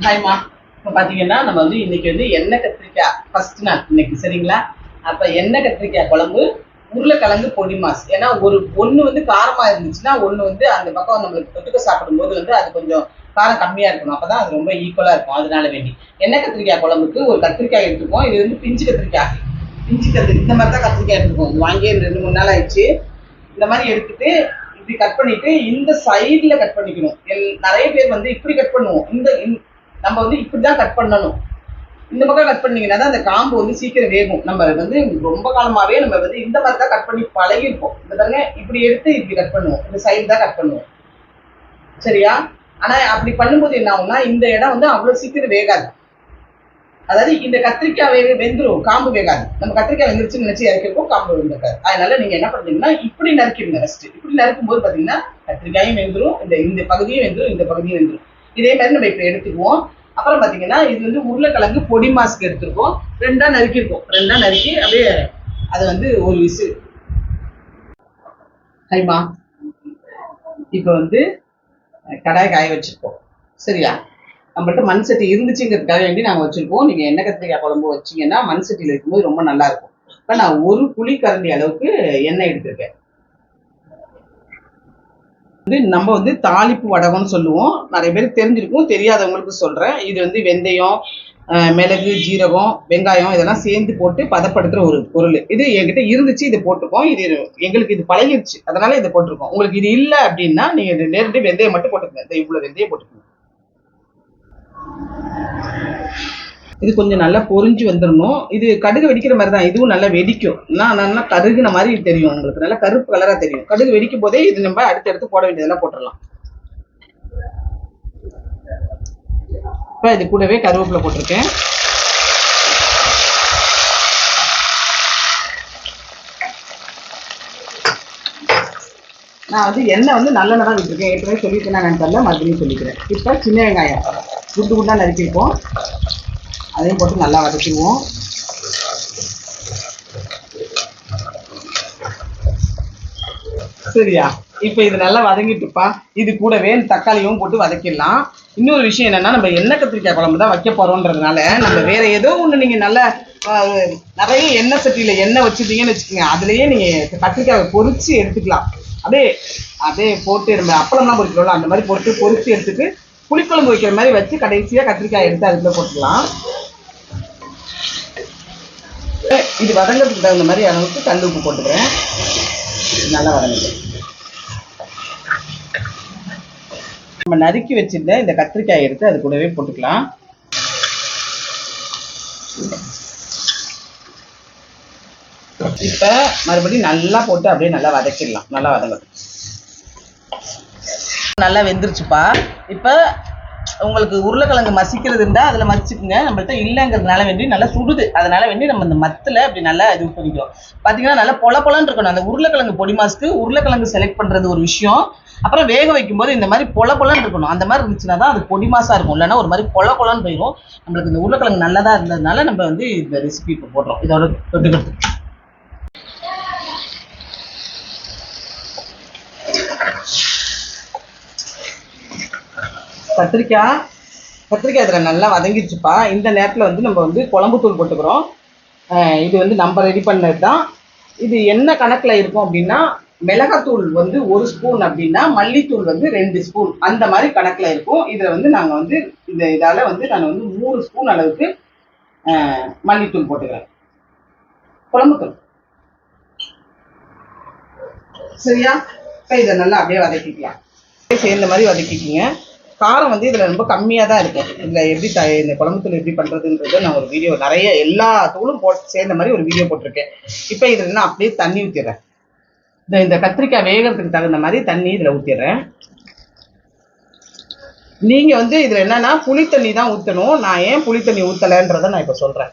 ஹாய்மா இப்போ பார்த்தீங்கன்னா நம்ம வந்து இன்னைக்கு வந்து எண்ணெய் கத்திரிக்காய் ஃபர்ஸ்ட் நாள் இன்னைக்கு சரிங்களா? அப்போ எண்ணெய் கத்திரிக்காய் குழம்பு உருளைக்கிழங்கு பொடி மாஸ். ஏன்னா ஒரு ஒன்று வந்து காரமாக இருந்துச்சுன்னா ஒன்று வந்து அந்த பக்கம் நம்மளுக்கு தொட்டுக்க சாப்பிடும்போது வந்து அது கொஞ்சம் காரம் கம்மியாக இருக்கணும். அப்போ தான் அது ரொம்ப ஈக்குவலாக இருக்கும். அதனால வேண்டி. எண்ணெய் கத்திரிக்காய் குழம்புக்கு ஒரு கத்திரிக்காய் எடுத்துப்போம். இது வந்து பிஞ்சு கத்திரிக்காய். பிஞ்சு கத்திரி இந்த மாதிரி தான் கத்திரிக்காய் எடுத்துப்போம். வாங்கியே வாங்கி ரெண்டு மூணு நாள் ஆயிடுச்சு. இந்த மாதிரி எடுத்துட்டு இப்படி கட் பண்ணிட்டு இந்த சைடில் கட் பண்ணிக்கணும். எல்- நிறைய பேர் வந்து இப்படி கட் பண்ணுவோம். இந்த இந்த- நம்ம வந்து இப்படி தான் கட் பண்ணணும். இந்த பக்கம் கட் பண்ணீங்கன்னா தான் அந்த காம்பு வந்து சீக்கிரம் வேகும். நம்ம வந்து ரொம்ப காலமாவே நம்ம வந்து இந்த மாதிரி தான் கட் பண்ணி பழகிருப்போம் இந்த பாருங்க இப்படி எடுத்து இப்படி கட் பண்ணுவோம். இந்த சைடு தான் கட் பண்ணுவோம். சரியா? ஆனா அப்படி பண்ணும்போது என்ன ஆகும்னா இந்த இடம் வந்து அவ்வளவு சீக்கிரம் வேகாது. அதாவது இந்த கத்திரிக்காய் வேக வெந்துரும். காம்பு வேகாது. நம்ம கத்திரிக்காய் வெந்துருச்சுன்னு நினைச்சு இறக்கிறப்போ காம்பு வெந்திருக்காது. அதனால நீங்க என்ன பண்ணுறீங்கன்னா இப்படி நறுக்கிடுங்க ஃபர்ஸ்ட் இப்படி நறுக்கும் போது பாத்தீங்கன்னா கத்திரிக்காயும் வெந்துரும் இந்த இந்த பகுதியும் வெந்துரும் இந்த பகுதியும் வெந்துரும். இதே மாதிரி நம்ம இப்ப எடுத்துக்குவோம். அப்புறம் பாத்தீங்கன்னா இது வந்து உருளைக்கிழங்கு பொடி மாஸ்க்கு எடுத்திருக்கோம். ரெண்டா நறுக்கிருக்கோம் ரெண்டா நறுக்கி அப்படியே அது வந்து ஒரு விசு. ஹைமா இப்போ வந்து அஹ், கடாய் காய வச்சிருக்கோம். சரியா? நம்மள்ட்ட மண் சட்டி இருந்துச்சுங்கிறதுக்காக வேண்டி நாங்கள் வச்சுருக்கோம். நீங்கள் எண்ணெய் கத்திரிக்காய் குழம்பு வச்சீங்கன்னா மண் சட்டியில் இருக்கும்போது ரொம்ப நல்லா இருக்கும். இப்போ நான் ஒரு புளி கரண்டி அளவுக்கு எண்ணெய் எடுத்திருக்கேன். வந்து நம்ம வந்து தாளிப்பு வடகம்னு சொல்லுவோம். நிறைய பேர் தெரிஞ்சிருக்கும் தெரியாதவங்களுக்கு சொல்கிறேன் இது வந்து வெந்தயம் மிளகு ஜீரகம் வெங்காயம் இதெல்லாம் சேர்ந்து போட்டு பதப்படுத்துகிற ஒரு பொருள். இது என்கிட்ட இருந்துச்சு இது போட்டிருக்கோம். இது எங்களுக்கு இது பழகிருச்சு. அதனால இதை போட்டிருக்கோம். உங்களுக்கு இது இல்லை அப்படின்னா நீங்கள் நேரடி வெந்தயம் மட்டும் போட்டுக்கங்க. இந்த இவ்வளோ வெந்தயம் போட்டுக்கோங்க. இது கொஞ்சம் நல்லா பொரிஞ்சு வந்துடணும் இது கடுகு வெடிக்கிற மாதிரி தான் இதுவும் நல்லா வெடிக்கும். நான் நல்லா கருகுன மாதிரி தெரியும் உங்களுக்கு. நல்லா கருப்பு கலரா தெரியும். கடுகு வெடிக்கும் போதே இது நம்ம அடுத்தடுத்து போட வேண்டியதெல்லாம் போட்டுடலாம். இப்போ இது கூடவே கருவேப்பிலை போட்டிருக்கேன். நான் வந்து எண்ணெய் வந்து நல்லெண்ணெய் தான் விட்டுருக்கேன். ஏற்கனவே சொல்லியிருக்கேன் நான் தெரியல. மறுபடியும் சொல்லிக்கிறேன். இப்போ சின்ன வெங்காயம். குண்டு குண்டாக நறுக்கிருக்கோம் அதையும் போட்டு நல்லா வதக்கிடுவோம். சரியா? இப்போ இது நல்லா வதங்கிட்டுப்பா. இது கூடவே தக்காளியும் போட்டு வதக்கிடலாம். இன்னொரு விஷயம் என்னென்னா நம்ம எண்ணெய் கத்திரிக்காய் குழம்பு தான் வைக்க போகிறோன்றதுனால நம்ம வேறு ஏதோ ஒன்று நீங்கள் நல்ல நிறைய எண்ணெய் சட்டியில் எண்ணெய் வச்சுட்டீங்கன்னு வச்சுக்கோங்க. அதுலேயே நீங்கள் கத்திரிக்காயை பொறிச்சு எடுத்துக்கலாம். அப்படியே அப்படியே போட்டு நம்ம அப்பளம்லாம் பொறிக்கிறோம்ல அந்த மாதிரி போட்டு பொறிச்சு எடுத்துட்டு புளிக்குழம்பு வைக்கிற மாதிரி வச்சு கடைசியாக கத்திரிக்காய் எடுத்து அதுக்குள்ளே போட்டுக்கலாம். இது வதங்கிறதுக்கு தகுந்த மாதிரி அளவுக்கு கல் உப்பு போட்டுக்கிறேன். நல்லா வதங்குது. நம்ம நறுக்கி வச்சிருந்த இந்த கத்திரிக்காயை எடுத்து அது கூடவே போட்டுக்கலாம். இப்ப மறுபடியும் நல்லா போட்டு அப்படியே நல்லா வதக்கிடலாம். நல்லா வதங்கட்டும். நல்லா வெந்துருச்சுப்பா. இப்ப உங்களுக்கு உருளைக்கிழங்கு மசிக்கிறது இருந்தால் அதில் மசிச்சுக்குங்க. நம்மள்ட்ட இல்லைங்கிறதுனால வேண்டி நல்லா சுடுது. அதனால வேண்டி நம்ம இந்த மத்தில் அப்படி நல்லா இது பண்ணிக்கிறோம். பார்த்தீங்கன்னா நல்லா பொல பொலன்னு இருக்கணும். அந்த உருளைக்கிழங்கு பொடி மாஸ்க்கு உருளைக்கிழங்கு செலக்ட் பண்ணுறது ஒரு விஷயம். அப்புறம் வேக வைக்கும்போது இந்த மாதிரி பொல பொலன்னு இருக்கணும். அந்த மாதிரி இருந்துச்சுன்னா தான் அது பொடி மாசாக இருக்கும். இல்லைன்னா ஒரு மாதிரி பொல பொலன்னு போயிடும் நம்மளுக்கு இந்த உருளைக்கிழங்கு நல்லதாக இருந்ததுனால நம்ம வந்து இந்த ரெசிபி இப்போ போடுறோம். இதோட தொட்டுக்கிறது கத்திரிக்காய். கத்திரிக்காய் இதில் நல்லா வதங்கிடுச்சுப்பா. இந்த நேரத்தில் வந்து நம்ம வந்து குழம்பு தூள் போட்டுக்கிறோம். இது வந்து நம்ம ரெடி பண்ணது தான். இது என்ன கணக்கில் இருக்கும் அப்படின்னா மிளகாத்தூள் வந்து ஒரு ஸ்பூன் அப்படின்னா மல்லித்தூள் வந்து ரெண்டு ஸ்பூன் அந்த மாதிரி கணக்கில் இருக்கும். இதில் வந்து நாங்கள் வந்து இந்த இதால் வந்து நான் வந்து மூணு ஸ்பூன் அளவுக்கு மல்லித்தூள் போட்டுக்கிறேன் குழம்புத்தூள் சரியா? இப்போ இதை நல்லா அப்படியே வதக்கிக்கலாம். சேர்ந்த மாதிரி வதக்கிக்கிங்க. காரம் வந்து இதில் ரொம்ப கம்மியாக தான் இருக்கும். இதில் எப்படி த இந்த குழம்புத்தூள் எப்படி பண்ணுறதுன்றது நான் ஒரு வீடியோ நிறைய எல்லா தூளும் போட்டு சேர்ந்த மாதிரி ஒரு வீடியோ போட்டிருக்கேன். இப்போ இதில் நான் அப்படியே தண்ணி ஊற்றிடுறேன் இந்த இந்த கத்திரிக்காய் வேகிறதுக்கு தகுந்த மாதிரி தண்ணி இதில் ஊற்றிடுறேன் நீங்கள் வந்து இதில் என்னன்னா புளி தண்ணி தான் ஊற்றணும் நான் ஏன் புளி தண்ணி ஊற்றலைன்றதை நான் இப்போ சொல்கிறேன்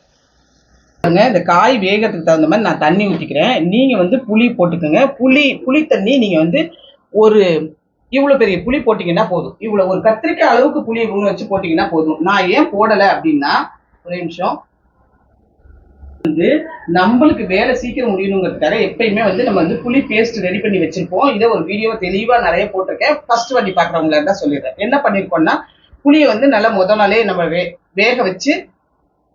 பாருங்க, இந்த காய் வேகத்துக்கு தகுந்த மாதிரி நான் தண்ணி ஊற்றிக்கிறேன் நீங்கள் வந்து புளி போட்டுக்கோங்க. புளி புளி தண்ணி நீங்கள் வந்து ஒரு இவ்வளவு பெரிய புளி போட்டிங்கன்னா போதும். இவ்வளவு ஒரு கத்திரிக்காய் அளவுக்கு புளியை வச்சு போட்டீங்கன்னா போதும். நான் ஏன் போடல அப்படின்னா ஒரு நிமிஷம். வந்து நம்மளுக்கு வேலை சீக்கிரம் முடியணுங்கிறதுக்காக எப்பயுமே வந்து நம்ம வந்து புளி பேஸ்ட் ரெடி பண்ணி வச்சிருப்போம். இதை ஒரு வீடியோ தெளிவா நிறைய போட்டிருக்கேன். ஃபர்ஸ்ட் வண்டி பாக்குறவங்களா இருந்தா சொல்லிடுறேன். என்ன பண்ணிருக்கோம்னா புளியை வந்து நல்லா முதல் நாளே நம்ம வே வேக வச்சு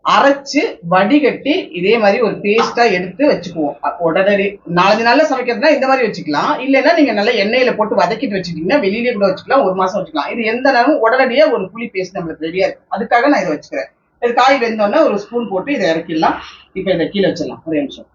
அரைச்சு வடிகட்டி இதே மாதிரி ஒரு பேஸ்டா எடுத்து வச்சுக்குவோம். உடனடி நாலஞ்சு நாள்ல சமைக்கிறதுனா இந்த மாதிரி வச்சுக்கலாம். இல்லைன்னா நீங்க நல்லா எண்ணெயில போட்டு வதக்கிட்டு வச்சுட்டீங்கன்னா வெளியிலேயே கூட வச்சுக்கலாம். ஒரு மாசம் வச்சுக்கலாம். இது எந்த நேரமும் உடனடியா ஒரு புளி பேஸ்ட் நம்மளுக்கு ரெடியா இருக்கு. அதுக்காக நான் இதை வச்சுக்கிறேன். இது காய் வெந்தோடனே ஒரு ஸ்பூன் போட்டு இதை இறக்கிடலாம். இப்போ இதை கீழே வச்சிடலாம். ஒரு நிமிஷம்.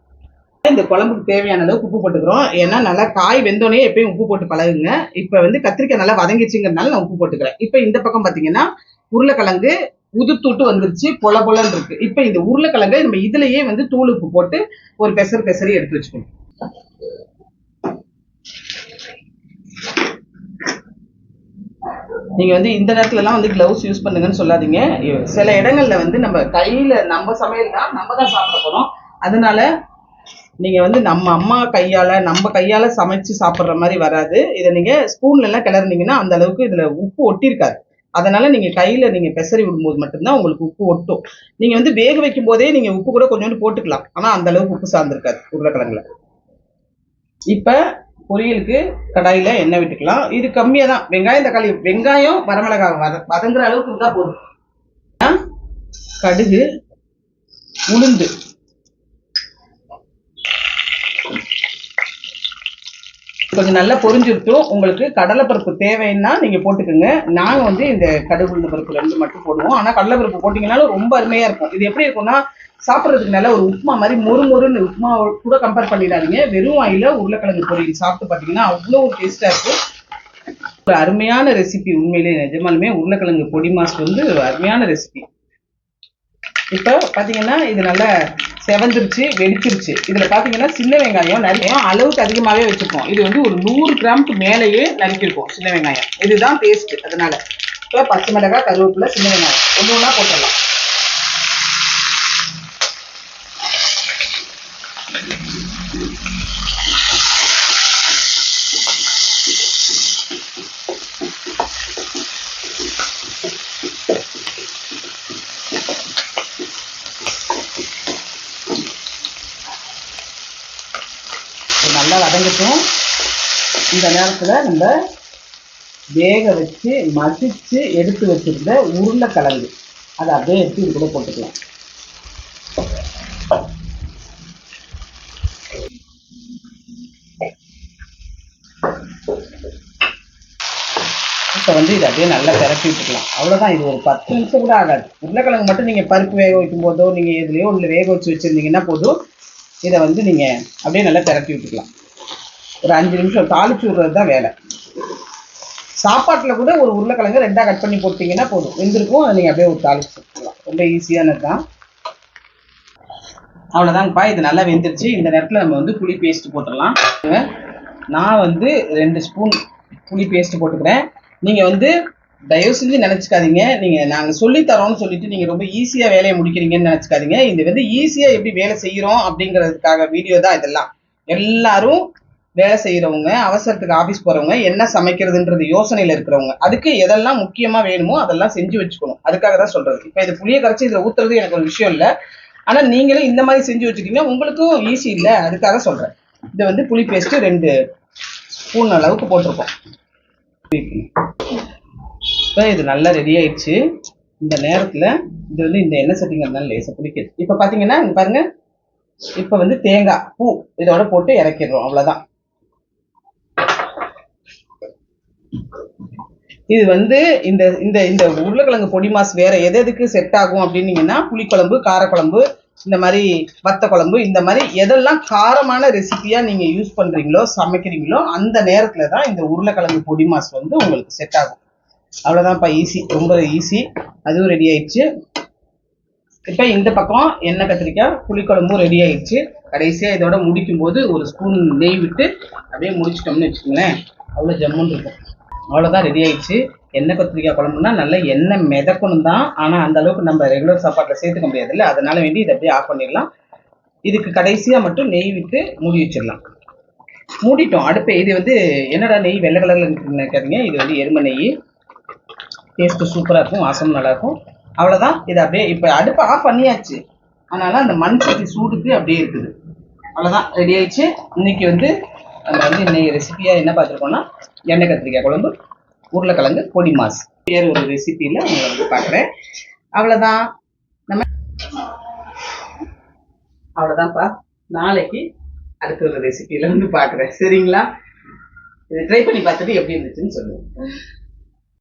இந்த குழம்புக்கு தேவையான அளவுக்கு உப்பு போட்டுக்கிறோம். ஏன்னா நல்லா காய் வெந்தோடனே எப்பயும் உப்பு போட்டு பழகுங்க. இப்ப வந்து கத்திரிக்காய் நல்லா வதங்கிச்சுங்கிறதுனால நான் உப்பு போட்டுக்கிறேன். இப்ப இந்த பக்கம் பாத்தீங்கன்னா உருளைக்கிழங்கு உதுத்துட்டு வந்துருச்சு பொல பொலன்னு இருக்கு. இப்ப இந்த உருளைக்கிழங்கை நம்ம இதுலயே வந்து தூள் உப்பு போட்டு ஒரு பெசர் பெசரி எடுத்து வச்சுக்கணும். நீங்க வந்து இந்த நேரத்துல எல்லாம் வந்து கிளவுஸ் யூஸ் பண்ணுங்கன்னு சொல்லாதீங்க. சில இடங்கள்ல வந்து நம்ம கையில நம்ம சமையல் தான் நம்ம தான் சாப்பிட போறோம். அதனால நீங்க வந்து நம்ம அம்மா கையால நம்ம கையால சமைச்சு சாப்பிடுற மாதிரி வராது. இதை நீங்க ஸ்பூன்ல எல்லாம் கிளறினீங்கன்னா அந்த அளவுக்கு இதுல உப்பு ஒட்டியிருக்காது. அதனால நீங்கள் கையில் நீங்கள் பெசரி விடும்போது மட்டும்தான் உங்களுக்கு உப்பு ஒட்டும். நீங்கள் வந்து வேக வைக்கும் போதே நீங்கள் உப்பு கூட கொஞ்சோண்டு போட்டுக்கலாம். ஆனால் அந்த அளவுக்கு உப்பு சார்ந்திருக்காது உருளைக்கிழங்குல. இப்போ பொரியலுக்கு கடாயில் எண்ணெய் விட்டுக்கலாம். இது கம்மியாக தான் வெங்காயம் தக்காளி வெங்காயம் வரமிளகாய் வத வதங்குற அளவுக்கு இருந்தால் போதும். ஆ, கடுகு உளுந்து. கொஞ்சம் நல்லா பொரிஞ்சுட்டும் உங்களுக்கு கடலைப்பருப்பு தேவைன்னா நீங்கள் போட்டுக்கோங்க. நாங்கள் வந்து இந்த கடுகு உளுந்து பருப்பு ரெண்டு மட்டும் போடுவோம். ஆனால் கடலைப்பருப்பு போட்டிங்கனாலும் ரொம்ப அருமையாக இருக்கும். இது எப்படி இருக்கும்னா சாப்பிட்றதுக்கு நல்லா ஒரு உப்புமா மாதிரி மொறு மொறுன்னு உப்புமா கூட கம்பேர் பண்ணிடாதீங்க. வெறும் வாயில உருளைக்கிழங்கு பொரியல் சாப்பிட்டு பார்த்தீங்கன்னா அவ்வளோ ஒரு டேஸ்ட்டாக இருக்கும். ஒரு அருமையான ரெசிபி உண்மையிலே நிஜமாலுமே உருளைக்கிழங்கு பொடி மாஸ் வந்து ஒரு அருமையான ரெசிபி இப்போ பார்த்தீங்கன்னா இது நல்லா செவந்துருச்சு வெடிச்சிருச்சு. இதில் பார்த்தீங்கன்னா சின்ன வெங்காயம் நிறைய அளவுக்கு அதிகமாகவே வச்சுருக்கோம் இது வந்து ஒரு நூறு கிராமுக்கு மேலேயே நறுக்கியிருக்கோம் சின்ன வெங்காயம். இதுதான் பேஸ்ட்டு அதனால. இப்போ பச்சை மிளகாய் கருவேப்பிலை சின்ன வெங்காயம். ஒன்று ஒன்றா போட்டுடலாம் இது நல்லா வதங்கட்டும். இந்த நேரத்தில் நம்ம வேக வச்சு மசித்து எடுத்து வச்சிருந்த உருளைக்கிழங்கு. அதை அப்படியே எடுத்து இது கூட போட்டுக்கலாம். இப்போ வந்து இதை அப்படியே நல்லா திரட்டி விட்டுக்கலாம். அவ்வளோதான் இது ஒரு பத்து நிமிஷம் கூட ஆகாது. உருளைக்கிழங்கு மட்டும் நீங்கள் பருப்பு வேக வைக்கும் போதோ நீங்கள் எதுலேயோ ஒன்று வேக வச்சு வச்சுருந்தீங்கன்னா போதும். இதை வந்து நீங்கள் அப்படியே நல்லா திரட்டி விட்டுக்கலாம். ஒரு அஞ்சு நிமிஷம் தாளிச்சு விடுறது தான் வேலை. சாப்பாட்டில் கூட ஒரு உருளைக்கிழங்கு ரெண்டாக கட் பண்ணி போட்டிங்கன்னா போதும். வெந்திருக்கும் அதை நீங்கள் அப்படியே ஒரு தாளிச்சு விட்டுக்கலாம். ரொம்ப ஈஸியானது தான். அவ்வளோதாங்கப்பா இது நல்லா வெந்துருச்சு. இந்த நேரத்தில் நம்ம வந்து புளி பேஸ்ட் போட்டுடலாம். நான் வந்து ரெண்டு ஸ்பூன் புளி பேஸ்ட் போட்டுக்கிறேன். நீங்கள் வந்து தயவு செஞ்சு நினச்சிக்காதீங்க. நீங்கள் நாங்கள் சொல்லித் தரோம்னு சொல்லிட்டு நீங்கள் ரொம்ப ஈஸியாக வேலையை முடிக்கிறீங்கன்னு நினச்சிக்காதீங்க. இது வந்து ஈஸியாக எப்படி வேலை செய்கிறோம் அப்படிங்கிறதுக்காக வீடியோ தான் இதெல்லாம். எல்லாரும் வேலை செய்கிறவங்க அவசரத்துக்கு ஆஃபீஸ் போகிறவங்க என்ன சமைக்கிறதுன்றது யோசனையில் இருக்கிறவங்க அதுக்கு எதெல்லாம் முக்கியமாக வேணுமோ அதெல்லாம் செஞ்சு வச்சுக்கணும். அதுக்காக தான் சொல்கிறது இப்போ இது புளியை கரைச்சி இதில் ஊற்றுறது எனக்கு ஒரு விஷயம் இல்லை. ஆனால் நீங்களும் இந்த மாதிரி செஞ்சு வச்சுக்கிட்டீங்கன்னா உங்களுக்கும் ஈஸி இல்லை. அதுக்காக சொல்கிறேன் இதை வந்து புளி பேஸ்ட்டு ரெண்டு ஸ்பூன் அளவுக்கு போட்டிருக்கோம். இப்போ இது நல்லா ரெடி ஆயிடுச்சு. இந்த நேரத்தில் இது வந்து இந்த எண்ணெய் சட்டிங்கிறதுனால லேசாக பிடிக்குது. இப்போ பார்த்தீங்கன்னா பாருங்க. இப்போ வந்து தேங்காய் பூ இதோட போட்டு இறக்கிடுறோம். அவ்வளோதான் இது வந்து இந்த இந்த இந்த உருளைக்கிழங்கு பொடி மாஸ் வேற எது எதுக்கு செட் ஆகும் அப்படின்னீங்கன்னா புளிக்குழம்பு காரக்குழம்பு இந்த மாதிரி வத்த குழம்பு இந்த மாதிரி எதெல்லாம் காரமான ரெசிபியா நீங்க யூஸ் பண்றீங்களோ சமைக்கிறீங்களோ அந்த நேரத்துல தான் இந்த உருளைக்கிழங்கு பொடி மாஸ் வந்து உங்களுக்கு செட் ஆகும். அவ்வளோதான்ப்பா ஈஸி ரொம்ப ஈஸி அதுவும் ரெடி ஆயிடுச்சு. இப்போ இந்த பக்கம் எண்ணெய் கத்திரிக்காய் புளிக்குழம்பும் ரெடி ஆயிடுச்சு. கடைசியாக இதோட முடிக்கும் போது ஒரு ஸ்பூன் நெய் விட்டு அப்படியே முடிச்சிட்டோம்னு வச்சுக்கோங்களேன். அவ்வளோ ஜம்முன்னு இருக்கும். அவ்வளோதான் ரெடி ஆயிடுச்சு. எண்ணெய் கத்திரிக்காய் குழம்புனா நல்லா எண்ணெய் மிதக்கணும் தான். ஆனால் அந்த அளவுக்கு நம்ம ரெகுலர் சாப்பாட்டில் சேர்த்துக்க முடியாதுல்ல. அதனால வேண்டி இதை அப்படியே ஆஃப் பண்ணிடலாம். இதுக்கு கடைசியாக மட்டும் நெய் விட்டு மூடி வச்சிடலாம். மூடிட்டோம். அடுப்பு இது வந்து என்னடா நெய் வெள்ளை கலரில் நினைக்காதீங்க இது வந்து எருமை நெய். டேஸ்ட்டு சூப்பராக இருக்கும் வாசம் நல்லாயிருக்கும் அவ்வளோதான் இதை அப்படியே இப்போ அடுப்பை ஆஃப் பண்ணியாச்சு. அதனால் அந்த மண் சட்டி சூடுக்கு அப்படியே இருக்குது. அவ்வளோதான் ரெடி ஆயிடுச்சு. இன்னைக்கு வந்து நம்ம வந்து இன்னைக்கு ரெசிபியாக என்ன பார்த்துருக்கோம்னா எண்ணெய் கத்திரிக்காய் குழம்பு உருளைக்கிழங்கு பொடி மாஸ். வேறு ஒரு ரெசிபியில் உங்களை வந்து பார்க்குறேன். அவ்வளோதான் நம்ம அவ்வளோதான்ப்பா நாளைக்கு அடுத்த ஒரு ரெசிபியில் வந்து பார்க்குறேன். சரிங்களா? இதை ட்ரை பண்ணி பார்த்துட்டு எப்படி இருந்துச்சுன்னு சொல்லுங்கள்